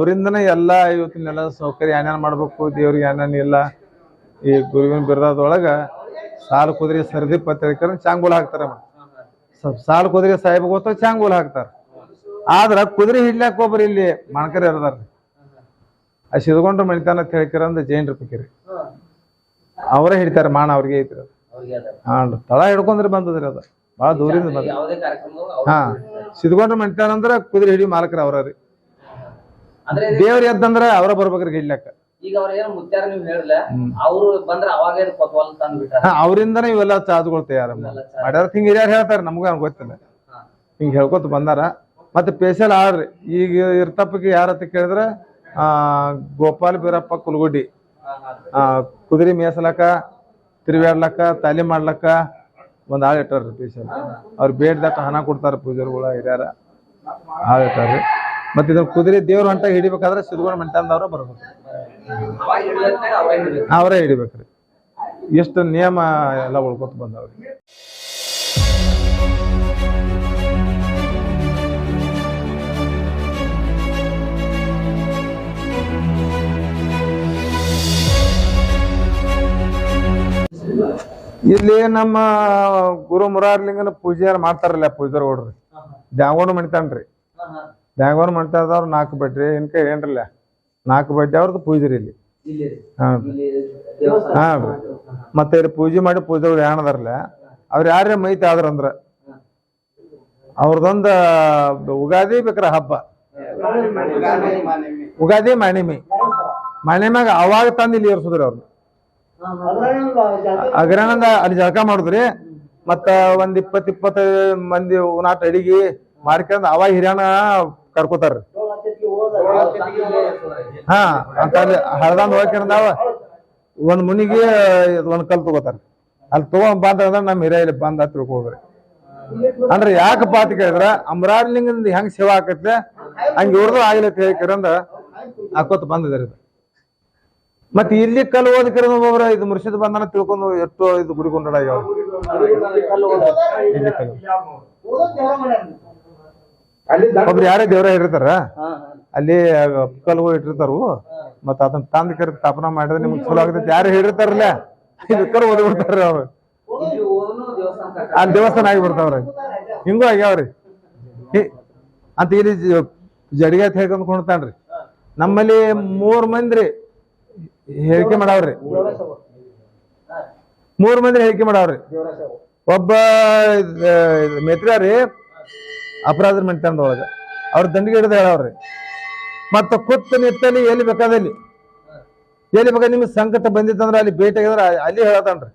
ಅವರಿಂದನೇ ಎಲ್ಲ ಇವತ್ತಿನೆಲ್ಲ ಸೌಕರ್ಯ ಏನೇನ್ ಮಾಡ್ಬೇಕು ದೇವ್ರಿಗೆ ಏನೇನು ಇಲ್ಲ ಈ ಗುರುವಿನ ಬಿರ್ದಾದೊಳಗೆ ಸಾಲು ಕುದುರೆ ಸರದಿ ಪತ್ರಿಕೆ ಚಾಂಗೋಲ್ ಹಾಕ್ತಾರೆ ಸಾಲು ಕುದುರೆ ಸಾಹೇಬ್ ಗೊತ್ತ ಚಾಂಗೋಲ್ ಹಾಕ್ತಾರ. ಆದ್ರ ಕುದುರೆ ಹಿಡ್ಲಾಕ ಒಬ್ರು ಇಲ್ಲಿ ಮಣಕರಿ ಇರದಾರ ಆ ಸಿದ್ಗೊಂಡ್ರ ಮಣಿತಾನ ಅಂತ ಅಂದ್ರೆ ಜೈನ್ ಜೈನ್ರ ಪಕ್ಕಿರಿ ಅವರೇ ಹಿಡಿತಾರ ಮಾಣ ಅವ್ರಿಗೆ ಐತ್ರಿ ಹಾ ತಳ ಹಿಡ್ಕೊಂಡ್ರೆ ಬಂದದ್ರಿ ಅದು. ಭಾಳ ದೂರಿಂದ ಬಂದ ಹಾ ಸಿದ್ಗೊಂಡ್ರ ಮಣಿತಾನ ಅಂದ್ರ ಕುದುರೆ ಹಿಡಿ ಮಾಲಕರ ಅವ್ರ ರೀ ದೇವ್ರ ಎದ್ದಂದ್ರ ಅವ್ರ ಬರ್ಬೇಕ್ರಿ ಗಿಡ್ಲಕ್ಕ ಈಗ ಅವ್ರ ಏನ್ ಮುತ್ಯಾರ ನೀವ್ ಹೇಳಿಲ್ಲ ಅವ್ರು ಬಂದ್ರ ಅವಾಗ ಇದು ಕೊತ್ವಾಲ್ ತಂದ್ ಬಿಟ್ಟಾರ. ಹಾ, ಅವ್ರಿಂದನೇ ಇವೆಲ್ಲ ಚಾದುಗಳು ತಯಾರ ಮಾಡ್ಯಾರ ಹಿಂಗ ಹಿರಿಯರ್ ಹೇಳ್ತಾರ ನಮ್ಗ ಗೊತ್ತಿಲ್ಲ. ಹಿಂಗ ಹೇಳ್ಕೊತ ಬಂದಾರ. ಮತ್ತೆ ಪೇಶಲ್ ಆಡ್ರಿ. ಈಗ ಇರ್ತಪ್ಪಗೆ ಯಾರ ಅಂತ ಕೇಳಿದ್ರ ಆ ಗೋಪಾಲ್ ಬೀರಪ್ಪ ಕುಲಗುಡ್ಡಿ. ಆ ಕುದುರೆ ಮೇಸಲಕ್ಕ ತಿರುಗಾಡ್ಲಕ್ಕ ತಾಲಿ ಮಾಡ್ಲಕ್ಕ ಒಂದ್ ಆಳ್ ಇಟ್ಟಾರ್ರಿ ಪೇಶಲ್ ಅವ್ರು ಬೇಡ್ದಕ್ಕ ಹಣ ಕೊಡ್ತಾರ ಪೂಜಾರಿಗಳ ಹಿರಿಯರ. ಆಳ್ ಇಟ್ಟಾರ್ರಿ. ಮತ್ತೆ ಇದನ್ನ ಕುದುರೆ ದೇವ್ರ ಅಂತ ಹಿಡಿಬೇಕಾದ್ರೆ ಸಿದ್ಗೊಂಡ್ ಮಂಟಂದವ್ರ ಬರ್ಬೇಕು. ಅವರೇ ಹಿಡಿಬೇಕ್ರಿ. ಎಷ್ಟು ನಿಯಮ ಎಲ್ಲ ಉಳ್ಕೊತ ಬಂದವ್ರಿ. ಇಲ್ಲಿ ನಮ್ಮ ಗುರು ಮುರಾರ್ಲಿಂಗನ ಪೂಜೆ ಮಾಡ್ತಾರಲ್ಲ ಪೂಜಾರ್ ಹೊಡ್ರಿ ದ್ಯಾಂಗೋಣ ಮಣಿತಾನ್ರಿ ದ್ಯಾಂಗೋಣ ಮಾಡ್ತಾರ ನಾಲ್ಕು ಬಡ್ರಿ ಇನ್ಕ ಏನ್ರಲ್ಲ? ನಾಲ್ಕು ಬಡ್ಡಿ ಅವ್ರದ್ದು ಪೂಜರಿ ಇಲ್ಲಿ. ಇಲ್ಲಿ ಹಾ ಮತ್ತೆ ಇಲ್ಲಿ ಪೂಜೆ ಮಾಡಿ ಪೂಜೆ ಏನದಾರಲ್ಲ ಅವ್ರ ಯಾರೇ ಮೈತಿ ಆದ್ರಂದ್ರ ಅವ್ರದೊಂದ ಉಗಾದಿ ಬೇಕ್ರ ಹಬ್ಬ. ಉಗಾದಿ ಮಣಿಮಿ. ಮಾಣಿಮ್ಯಾಗ ಅವಾಗ ತಂದು ಇಲ್ಲಿ ಏರ್ಸುದ್ರಿ ಅವ್ರು ಅಗ್ರಣಂದ ಅಲ್ಲಿ ಜಳಕ ಮಾಡುದ್ರಿ. ಮತ್ತ ಒಂದ್ ಇಪ್ಪತ್ ಇಪ್ಪತ್ತ ಮಂದಿ ಉನಾಟ ಅಡಿಗೆ ಮಾಡ್ಕೊಂಡ್ ಅವಾಗ ಹಿರಿಯಣ ಕರ್ಕೋತಾರ್ರಿ. ಹಾ, ಅಂತ ಹಳದಂದ್ ಹೋಗ್ಕೊಂಡಾವ ಒಂದ್ ಮುನಿಗೆ ಒಂದ್ ಕಲ್ ತಗೋತಾರ ಅಲ್ಲಿ ತಗೊಂಡ್ ಬಂದ್ರ ಅಂದ್ರೆ ನಮ್ ಹಿರಿಯ ಇಲ್ಲಿ ಬಂದ ತಿಳ್ಕೊಳ್ರಿ. ಅಂದ್ರೆ ಯಾಕಪ್ಪ ಅಂತ ಕೇಳಿದ್ರ ಅಮರಾಲಿಂಗದಿಂದ ಹೆಂಗ್ ಸೇವಾ ಆಕತ್ತೆ ಹಂಗ ಇವ್ರದ್ದು ಆಗಿಲ್ಲ ಅಂತ ಹೇಳ್ಕಿರಂದ ಹಾಕೋತ ಬಂದಿದಾರೆ ಇದು. ಮತ್ತೆ ಇಲ್ಲಿ ಕಲ್ ಓದಕಿರ ಇದು ಮುರ್ಷಿದ್ ಬಂದನ ತಿಳ್ಕೊಂಡು ಎಷ್ಟು ಇದು ಗುಡಿಕೊಂಡ ಇಲ್ಲಿ ಕಲ್ಲು ಒಬ್ರು ಯಾರೇ ದೇವ್ರ ಇಟ್ಟಿರ್ತಾರ ಅಲ್ಲಿ ಕಲ್ಲು ಇಟ್ಟಿರ್ತಾರು ಮತ್ತ ಅದನ್ನ ತಂದ ಕರೆ ಸ್ಥಾಪನ ಮಾಡಿದ್ರೆ ನಿಮ್ಗೆ ಚಲೋ ಆಗುತ್ತೆ. ಯಾರು ಹೇಳಿರ್ತಾರಲ್ಲ ಇದು ಕಲ್ ಓದಿ ಬಿಡ್ತಾರ ಅವ್ರು. ಆ ದೇವಸ್ಥಾನ ಆಗಿಬಿಡ್ತಾವ್ರಿ ಹಿಂಗೂ ಆಗ್ಯಾವ್ರಿ. ಅಂತ ಇಲ್ಲಿ ಜಡಿಗೆ ಅಂತ ಹೇಳ್ಕೊಂಡ್ ಕುಣ್ತಾನ್ರಿ. ನಮ್ಮಲ್ಲಿ ಮೂರ್ ಮಂದಿ ಹೇಳಿಕೆ ಮಾಡಾವ್ರಿ. ಮೂರ್ ಮಂದಿ ಹೇಳಿಕೆ ಮಾಡಾವ್ರಿ. ಒಬ್ಬ ಮೆತ್ರ ರೀ ಅಪರಾಧ ಮೆಂಟಂದೊಳಗ ಅವ್ರ ದಂಡಿಗೆ ಹಿಡಿದು ಹೇಳವ್ರಿ. ಮತ್ತು ಕುತ್ತ ನಿತ್ತಲ್ಲಿ ಎಲ್ಲಿ ಬೇಕಾದಲ್ಲಿ ಎಲ್ಲಿ? ಬೇಕಾದ ನಿಮ್ಗೆ ಸಂಕಟ ಬಂದಿತ್ತಂದ್ರೆ ಅಲ್ಲಿ ಭೇಟಿಯಾಗಿದ್ರೆ ಅಲ್ಲಿ ಹೇಳತಾನ್ರಿ.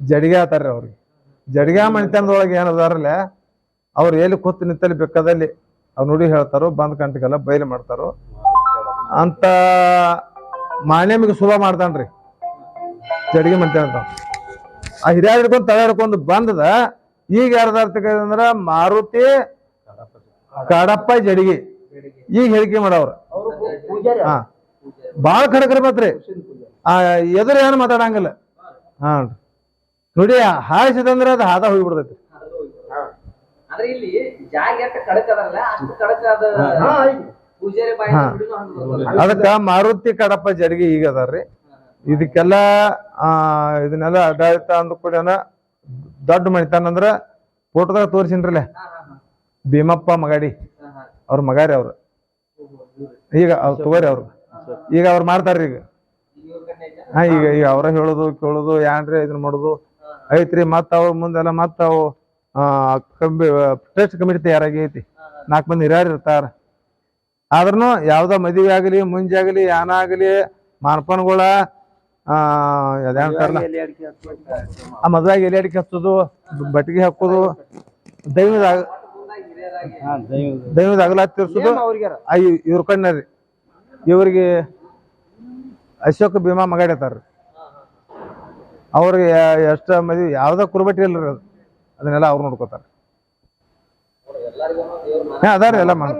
ಜಡಿಗೆ ಆತಾರ್ರಿ ಅವ್ರಿಗೆ. ಜಡಿಗೆ ಮಣಿತನದೊಳಗೆ ಏನದಾರಲ್ಲ ಅವ್ರು ಎಲ್ಲಿ ಕೂತ್ ನಿತ್ತಲ್ಲಿ ಬೇಕಾದಲ್ಲಿ ಅವ್ರು ನುಡಿ ಹೇಳ್ತಾರೋ, ಬಂದ್ ಕಂಟಿಗೆಲ್ಲ ಬಯಲು ಮಾಡ್ತಾರೋ. ಅಂತ ಮಾನ್ಯಮಿಗೆ ಶುಭ ಮಾಡ್ತಾನ್ರಿ. ಜಡಿಗೆ ಮಣಿತಾನ ಅಂತ ಆ ಹಿರಿಯ ಹಿಡ್ಕೊಂಡು ತಲೆ ಹಿಡ್ಕೊಂಡು ಬಂದದ, ಈಗ ಯಾರ್ದಾರ ಅಂದ್ರ ಮಾರುತಿ ಕಡಪ್ಪ ಜಡಿಗೆ. ಈಗ ಹೇಳಿಕೆ ಮಾಡವ್ರ ಹಾ. ಬಾಳ ಖಡಕ್ರ ಮಾತ್ರ. ಆ ಎದುರು ಏನು ಮಾತಾಡಂಗಿಲ್ಲ. ಹಾ ನೋಡಿ ಹಾಯಿಸಿದಂದ್ರೆ ಅದು ಹಾದ ಹೋಗ್ಬಿಡ್ತೈತಿ. ಅದಕ್ಕ ಮಾರುತಿ ಕಡಪ್ಪ ಜಡಿಗೆ ಈಗ ಅದಾರ್ರಿ. ಇದಕ್ಕೆಲ್ಲ ಇದನ್ನೆಲ್ಲ ಆಡಳಿತ ಅಂದ ಕೂಡ ದೊಡ್ಡ ಮಣಿತಾನಂದ್ರ ಫೋಟೋದಾಗ ತೋರ್ಸಿನ್ರಲ್ಲ. ಭೀಮಪ್ಪ ಮಗಾಡಿ. ಅವ್ರ ಮಗಾರಿ ಅವ್ರು. ಈಗ ಅವ್ರು ತಗೋರಿ ಅವ್ರು. ಈಗ ಅವ್ರು ಮಾಡ್ತಾರ್ರಿ ಈಗ? ಹಾ, ಈಗ ಈಗ ಅವ್ರ ಹೇಳೋದು, ಕೇಳೋದು, ಏನ್ರಿ ಇದನ್ನ ಮಾಡೋದು. ಐತ್ರಿ, ಮತ್ತ ಅವ್ರ ಮುಂದೆಲ್ಲ ಮತ್ತ ಅವು ಕಂಬಿ ಟ್ರಸ್ಟ್ ಕಮಿಟಿ ಐತಿ ನಾಲ್ಕು ಮಂದಿ ಹಿರಿಯರು ಇರ್ತಾರ. ಆದ್ರೂ ಯಾವ್ದೋ ಮದುವೆ ಆಗಲಿ, ಮುಂಜೆ ಆಗಲಿ, ಯಾನ ಆಗಲಿ ಮಾನ್ಪನ್ಗಳ ಆ ಅದೇಂತಾರಲ್ಲ ಆ ಮದ್ವೆಗೆ ಎಲೆ ಅಡಿಕೆ ಹಚ್ಚೋದು ಬಟ್ಟಿಗೆ ಹಾಕೋದು, ದೈವದ ಊರ್ನಾಗ್ ಹಿರಿಯರಾಗಿ ದೈವದ. ಅಗಲ ತಿರ್ಸೋದು ಇವ್ರ ಕಣ್ಣರಿ ಇವ್ರಿಗೆ ಅಶೋಕ್ ಭೀಮಾ ಮಗಾಡತಾರ ಅವ್ರಿಗೆ ಎಷ್ಟ ಮದ್ವಿ ಯಾವ್ದ ಕುರುಬಟ್ಟಿ ಇಲ್ರಿ ಅದು. ಅದನ್ನೆಲ್ಲ ಅವ್ರು ನೋಡ್ಕೋತಾರ ಅದಾರ ಎಲ್ಲ ಮಾಡಿ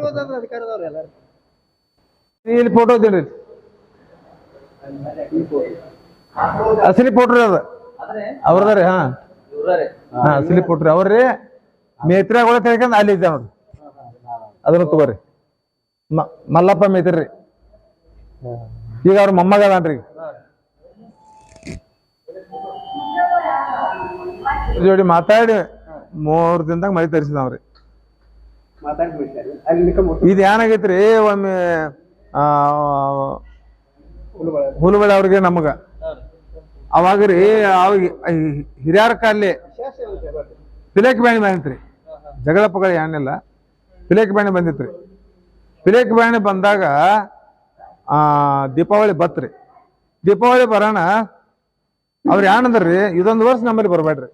ಇಲ್ಲಿ ಫೋಟೋ ಇದ್ದೀರಿ ಅಸಲಿ ಫೋಟೋ ರೀ ಅದ. ಅವ್ರದಾರಿ ಹಾ. ಹಾ ಅಸಲಿ ಫೋಟೋ ರೀ. ಅವ್ರಿ ಮೇತ್ರಿಯಾಗಳ ತಿಳ್ಕೊಂಡ್ ಅಲ್ಲಿ ಇದ್ದ ನೋಡ್ರಿ ಅದನ್ನ ತಗೋರಿ. ಮಲ್ಲಪ್ಪ ಮೇತ್ರಿ. ಈಗ ಅವ್ರ ಮೊಮ್ಮಗ ಅದಾನ್ರಿ. ಜೋಡಿ ಮಾತಾಡಿ ಮೂರ್ ದಿನದಾಗ ಮಳಿ ತರಿಸಿದವ್ರಿ. ಇದು ಏನಾಗೈತ್ರಿ ಒಮ್ಮೆ ಹುಲ್ಬಳಿ ಅವ್ರಿಗೆ ನಮಗ. ಅವಾಗ ರೀ ಅವಾಗ ಹಿರಿಯರ ಕಾಲಿ ಪಿಲೇಕ್ ಬ್ಯಾಣಿ ಬಂದಿತ್ರಿ ಜಗಳ ಪಗಳ ಏನಿಲ್ಲ. ಪಿಲೇಕ್ ಬ್ಯಾಣಿ ರೀ ಪಿಲೇಕ್ ಬ್ಯಾಣಿ ಬಂದಾಗ ದೀಪಾವಳಿ ಬತ್ರಿ. ದೀಪಾವಳಿ ಬರೋಣ. ಅವ್ರು ಏನಂದ್ರಿ ಇದೊಂದು ವರ್ಷ ನಮ್ಮಲ್ಲಿ ಬರಬೇಡ್ರಿ.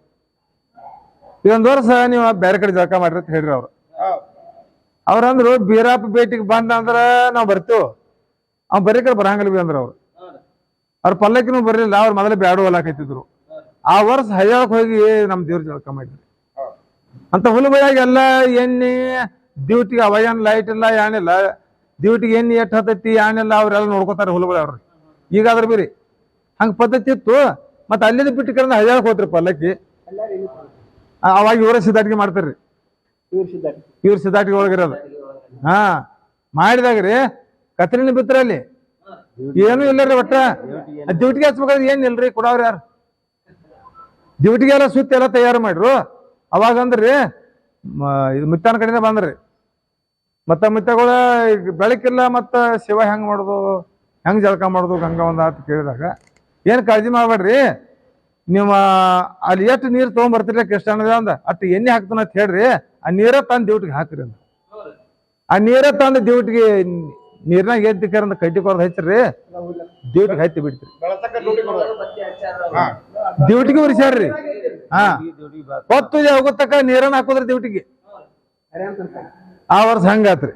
ಇದೊಂದು ವರ್ಷ ನೀವು ಬೇರೆ ಕಡೆ ಜಳಕ ಮಾಡ್ರಿ ಅಂತ ಹೇಳ್ರಿ ಅವ್ರು. ಅವ್ರಂದ್ರು ಬೀರಪ್ಪ ಭೇಟಿಗೆ ಬಂದ ಅಂದ್ರ ನಾವ್ ಬರ್ತೀವಿ. ಅವ್ ಬರೀ ಕಡೆ ಬರಂಗಿಲ್ಲ ಬಿ ಅಂದ್ರ ಅವ್ರು. ಅವ್ರ ಪಲ್ಲಕ್ಕಿನೂ ಬರಲಿಲ್ಲ, ಅವ್ರು ಮೊದಲೇ ಬ್ಯಾಡು ಹೊಲಾಕೈತಿದ್ರು ಆ ವರ್ಷ ಹಯ್ಯಾಳಕ್ ಹೋಗಿ ನಮ್ಮ ದೇವ್ರ ಜಳಕ ಮಾಡಿದ್ರಿ. ಅಂತ ಹುಲ್ಬಳ್ಯಾಗ ಎಲ್ಲ ಎಣ್ಣೆ ಡ್ಯೂಟಿಗೆ ಅವ ಏನ್ ಲೈಟ್ ಇಲ್ಲ ಏನಿಲ್ಲ ಡ್ಯೂಟಿಗೆ ಎಣ್ಣೆ ಎಷ್ಟು ಹತ್ತೈತಿ ಏನಿಲ್ಲ ಅವರೆಲ್ಲ ನೋಡ್ಕೋತಾರೆ ಹುಲ್ಬಳ್ಳಿ ಅವ್ರು. ಈಗ ಅದ್ರ ಬಿರಿ ಹಂಗ ಪದ್ಧತಿ ಇತ್ತು. ಮತ್ತೆ ಅಲ್ಲಿಂದ ಬಿಟ್ಟು ಕಡೆ ಹಯ್ಯಾಳಕ್ ಹೋತ್ರಿ ಪಲ್ಲಕ್ಕಿ ಅವಾಗ ಇವರ ಸಿದ್ಧಾಟಿಗೆ ಮಾಡ್ತಾರ್ರಿ. ಇವ್ರ ಸಿದ್ಧಾಟಿಗೆ ಒಳಗಿರೋದು. ಹಾ ರೀ. ಕತ್ರಿನ ಬಿತ್ತರಲ್ಲಿ. ಏನು ಇಲ್ಲರಿ ಒಟ್ಟ. ಡ್ಯೂಟಿಗೆ ಹಚ್ಬೇಕಾದ್ರೆ ಏನ್ ಇಲ್ರಿ? ಕೊಡವ್ರ ಯಾರು? ಡ್ಯೂಟಿಗೆ ಎಲ್ಲ ಸುತ್ತ ಎಲ್ಲ ತಯಾರು ಮಾಡ್ರು. ಅವಾಗ ಅಂದ್ರಿ ಮ- ಇದು ಮಿತ್ತನ ಕಡೆಯಿಂದ ಬಂದ್ರಿ. ಮತ್ತ ಮಿತ್ತಗಳ ಈಗ ಬೆಳಕಿಲ್ಲ ಮತ್ತ ಶಿವ ಹೆಂಗ್ ಮಾಡುದು ಹೆಂಗ್ ಜಳಕ ಮಾಡುದು ಗಂಗಾ ಒಂದ ಅಂತ ಕೇಳಿದಾಗ ಏನ್ ಕಾಳಜಿ ಮಾಡ್ಬೇಡ್ರಿ. ನಿಮ್ಮ ಅಲ್ಲಿ ಎಷ್ಟು ನೀರು ತಗೊಂಡ್ ಎಷ್ಟು ಅನ್ನದ ಅಂದ ಅಷ್ಟು ಎಣ್ಣೆ ಹಾಕ್ತಾನ ಅಂತ ಹೇಳ್ರಿ. ಆ ನೀರ ತಂದು ದಿವಟಿಗೆ ಹಾಕ್ರಿ ಅಂತ ಆ ನೀರ ತಂದು ದಿವಟಿಗೆ ನೀರ್ನಾಗ ಏನ್ ತಿಕ್ಕಾರ ಅಂತ ಕಡ್ಡಿ ಕೊರ್ದು ಹಚ್ಚ್ರಿ. ದಿವಟಿಗೆ ಹತ್ತಿ ಬಿಡ್ತೀರಿ. ಡ್ಯೂಟಿಗೆ ಉರಿಸ್ಯಾರ್ರಿ. ಹಾ. ಹೊತ್ತು ಹೋಗುತ್ತಕ್ಕ ನೀರನ್ನ ಹಾಕೋದ್ರಿ ಡ್ಯೂಟಿಗೆ. ಆ ವರ್ಷ ಹಂಗಾತ್ರಿ.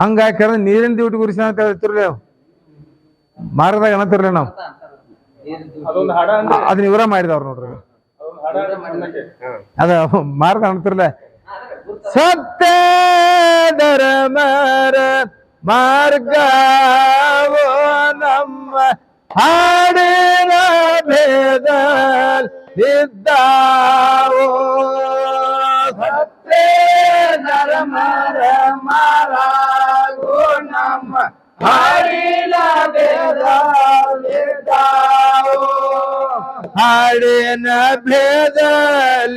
ಹಂಗ ಹಾಕ್ಯಾರ, ನೀರಿನ ದಿವಟಿಗೆ ಉರಿಸ ಅಂತ ಹೇಳ್ತಿರ್ಲಿ ಅವ್. ಮಾರ್ಗದಾಗ ಅಣತಿರ್ಲಿ ನಾವು. ಅದನ್ನ ಇವರ ಮಾಡಿದವ್ರ ನೋಡ್ರಿ. ಅದ ಮಾರ್ದ ಅಣತಿರ್ಲೆ ಸತ್ಯ ಧರ್ಮರ ಮಾರ್ಗ ನಮ್ಮ ಹಾಡಿನ ಭೇದ ಇದ್ದಾವೋ ಸತ್ಯ ಧರ್ಮರ ಮಾರಾಗೋ ನಮ್ಮ ಹಾಡಿನ ಭೇದ ಇದ್ದಾವೋ ಹಾಡಿನ ಭೇದಲ್ಲಿದ್ದಾವೋ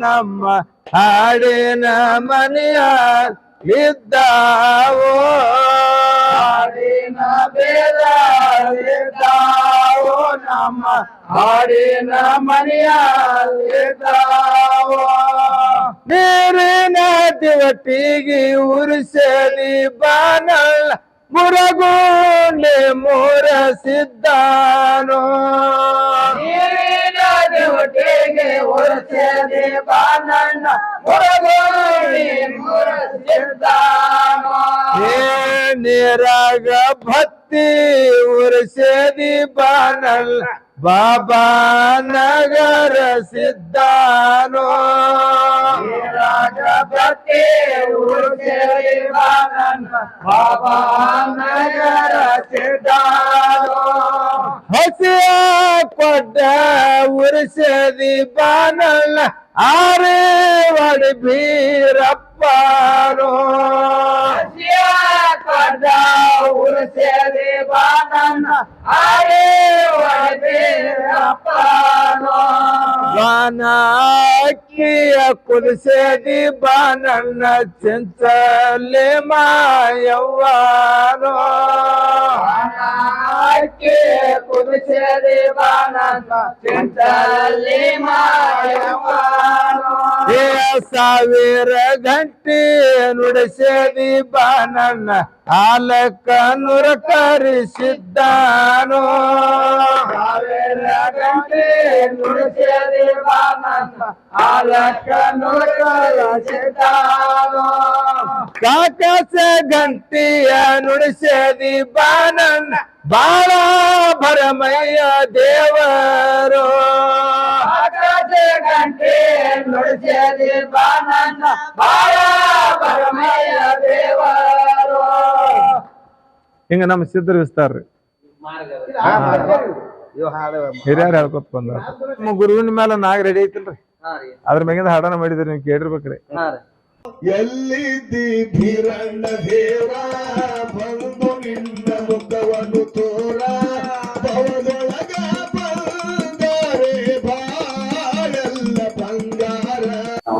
ನಮ್ಮ ಹಾಡಿನ ಮನೆಯ ಇದ್ದಾವೋ ಹಾಡಿನ ಭೇದಲ್ಲಿದ್ದಾವೋ ನಮ್ಮ ಹಾಡಿನ ಮನೆಯಲ್ಲಿದ್ದಾವ. ನೀರಿನ ದಿವಟಿಗೆ ಉರಿಸಲಿ ಬಾನಲ್ಲ ಮುರಗೋಣೆ ಮೂರ ನೀರಿನ ದಿವಟಿಗೆ ಉರಿಸಲಿ ಬಾನಣ್ಣ ಮುರಗೋಣೆ ಮೋರ ಸಿದ್ದಾನೋ ಏ ನೀರಾಗ ಭಕ್ತಿ ಉರಿಸಲಿ ಬಾನಲ್ಲ ಬಾಬಾ ನಗರ ಸಿದ್ದಾನೋ ಭಕ್ತಿ ಉರಿಸಲಿ ಬಾನಣ್ಣ ಬಾಬಾ ನಗರ ಸಿದ್ದಾನೋ ಹಸಿಯ ಕೊಡ್ಡ ಉರಿಸದಿ ಬಾನಲ್ಲ ಆರೇ ಒಡಿ ಬೀರಪ್ಪನೋ ಹಸಿಯ ಕೊಡ್ಡ ಉರಿಸದಿ ಬಾನಲ್ಲ ಆರೇ ಒಡಿ ಬೀರಪ್ಪನೋ ಬಾನ ಅಕ್ಕಿಯ ಕುದಿಸದಿ ಬಾನನ್ನ ಚಿಂಚಲೆ ಮಾಯವ್ವಾನೋ ಬಾನನ್ನ ಚಿಂಚಲೆ ಮಾಯವ್ವಾನೋ ಏ ಸಾವಿರ ಗಂಟೆ ನುಡಿಸದಿ ಬಾನನ್ನ ಹಾಲಕ್ಕ ನುರ ಕರಿಸಿದ್ದಾನೋ. ಸಾವಿರ ಗಂಟೆ ನುಡಿಸದಿ ಬಾನನ್ನ ಹಾಲಕ್ಕ ನುರ ಕರಿಸಿದ್ದಾನೋ. ಕಾಕಸ ಗಂಟಿಯ ನುಡಿಸದಿ ಬಾನನ್ನ ಬಾಳ ಭರಮಯ್ಯ ದೇವರು. ಗಂಟೆ ನುಡಿಸದಿ ಬಾನನ್ನ ಬಾಳ ಭರಮಯ ದೇವರು. ಹಿಂಗ ನಮ್ಮ ಸಿದ್ಧರು ವಿಸ್ತಾರ್ರಿ ಹಿರಿಯರ್ ಹೇಳ್ಕೊತ ಬಂದ ನಮ್ಮ ಗುರುವಿನ ಮೇಲೆ ನಾಗ ರೆಡಿ ಐತಿಲ್ರಿ. ಅದ್ರ ಮ್ಯಾಗಿಂದ ಹಾಡನ ಮಾಡಿದ್ರಿ ನೀವು ಕೇಳಿರ್ಬೇಕ್ರಿ. ಎಲ್ಲಿದ್ದೀರಣ್ಣ ದೇವ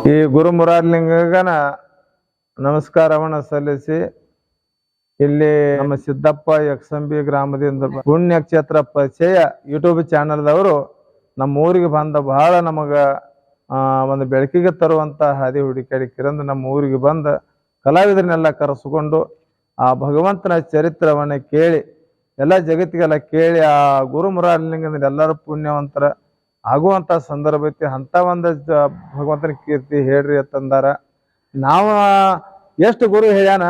ಈ ಗುರು ಮುರಾರ್ಲಿಂಗನ ನಮಸ್ಕಾರವನ್ನು ಸಲ್ಲಿಸಿ ಇಲ್ಲಿ ನಮ್ಮ ಸಿದ್ದಪ್ಪ ಯಕ್ಷಂಬಿ ಗ್ರಾಮದಿಂದ ಪುಣ್ಯ ಕ್ಷೇತ್ರ ಪರಿಚಯ ಯೂಟ್ಯೂಬ್ ಚಾನಲ್ದವರು ನಮ್ಮ ಊರಿಗೆ ಬಂದ ಬಹಳ ನಮಗ ಒಂದು ಬೆಳಕಿಗೆ ತರುವಂತ ಹಾದಿ ಹುಡುಕಾಡಿ ಕಿರಂದು ನಮ್ಮ ಊರಿಗೆ ಬಂದ ಕಲಾವಿದರನ್ನೆಲ್ಲ ಕರೆಸಿಕೊಂಡು ಆ ಭಗವಂತನ ಚರಿತ್ರವನ್ನು ಕೇಳಿ, ಎಲ್ಲ ಜಗತ್ತಿಗೆಲ್ಲ ಕೇಳಿ ಆ ಗುರು ಎಲ್ಲರೂ ಪುಣ್ಯವಂತರ ಆಗುವಂತ ಸಂದರ್ಭ ಐತಿ ಅಂತ ಒಂದು ಭಗವಂತನ ಕೀರ್ತಿ ಹೇಳ್ರಿ ಅಂತಂದಾರ ನಾವ ಎಷ್ಟು ಗುರು ಹೇಳ್ಯಾನ,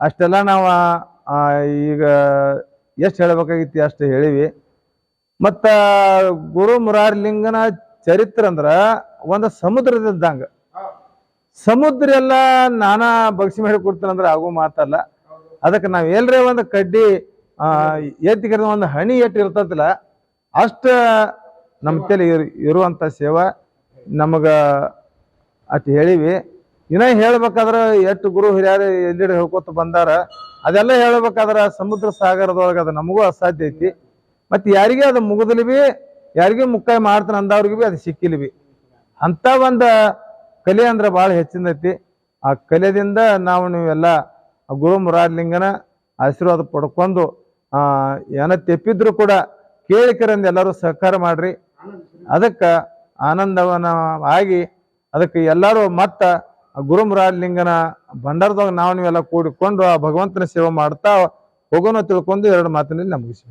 ಅಷ್ಟೆಲ್ಲ ನಾವು ಈಗ ಎಷ್ಟು ಹೇಳ್ಬೇಕಾಗಿತ್ತಿ ಅಷ್ಟು ಹೇಳಿವಿ. ಮತ್ತ ಗುರು ಮುರಾರ್ಲಿಂಗನ ಚರಿತ್ರೆ ಅಂದ್ರ ಒಂದು ಸಮುದ್ರದಿದ್ದಂಗ ಸಮುದ್ರ ಎಲ್ಲ ನಾನಾ ಬಗ್ಸಿ ಮಾಡಿ ಅಂದ್ರೆ ಆಗು ಮಾತಲ್ಲ. ಅದಕ್ಕೆ ನಾವ್ ಎಲ್ರೇ ಒಂದು ಕಡ್ಡಿ, ಆ ಎತ್ತಿಗೆ ಒಂದು ಹಣಿ ಎಟ್ಟು ಇರ್ತದಲ್ಲ ಅಷ್ಟ ನಮ್ಮ ತಲೆ ಇರು ಇರುವಂತ ಸೇವಾ ನಮಗ ಅಟ್ ಹೇಳಿವಿ. ಇನ್ನ ಹೇಳ್ಬೇಕಾದ್ರ ಎಷ್ಟು ಗುರು ಹಿರಿಯರು ಎಲ್ಲಿಡೆ ಹೇಳ್ಕೊತ ಬಂದಾರ, ಅದೆಲ್ಲ ಹೇಳ್ಬೇಕಾದ್ರ ಸಮುದ್ರ ಸಾಗರದೊಳಗ ಅದು ನಮಗೂ ಅಸಾಧ್ಯ ಐತಿ. ಮತ್ತೆ ಯಾರಿಗೆ ಅದು ಮುಗಿದ್ಲಿ ಬಿ ಯಾರಿಗೆ ಮುಕ್ಕಾಯಿ ಮಾಡ್ತಾನೆ ಅಂದವ್ರಿಗೆ ಬಿ ಅದು ಸಿಕ್ಕಿಲಿ ಬಿ ಅಂತ ಒಂದು ಕಲೆ ಅಂದ್ರೆ ಭಾಳ ಹೆಚ್ಚಿನೈತಿ ಆ ಕಲೆದಿಂದ ನಾವು ನೀವೆಲ್ಲ ಗುರು ಮುರಾರ್ಲಿಂಗನ ಆಶೀರ್ವಾದ ಪಡ್ಕೊಂಡು ಏನ ತೆಪ್ಪಿದ್ರು ಕೂಡ ಕೇಳಿಕರಂದು ಎಲ್ಲರೂ ಸಹಕಾರ ಮಾಡ್ರಿ. ಅದಕ್ಕ ಆನಂದವನ ಆಗಿ ಅದಕ್ಕೆ ಎಲ್ಲರೂ ಮತ್ತ ಲಿಂಗನ ಭಂಡಾರದಾಗ ನಾವು ನೀವೆಲ್ಲ ಕೂಡಿಕೊಂಡು ಆ ಭಗವಂತನ ಸೇವೆ ಮಾಡ್ತಾ ಹೋಗೋಣ ತಿಳ್ಕೊಂಡು ಎರಡು ಮಾತಿನಲ್ಲಿ ನಮಗಿಸಿ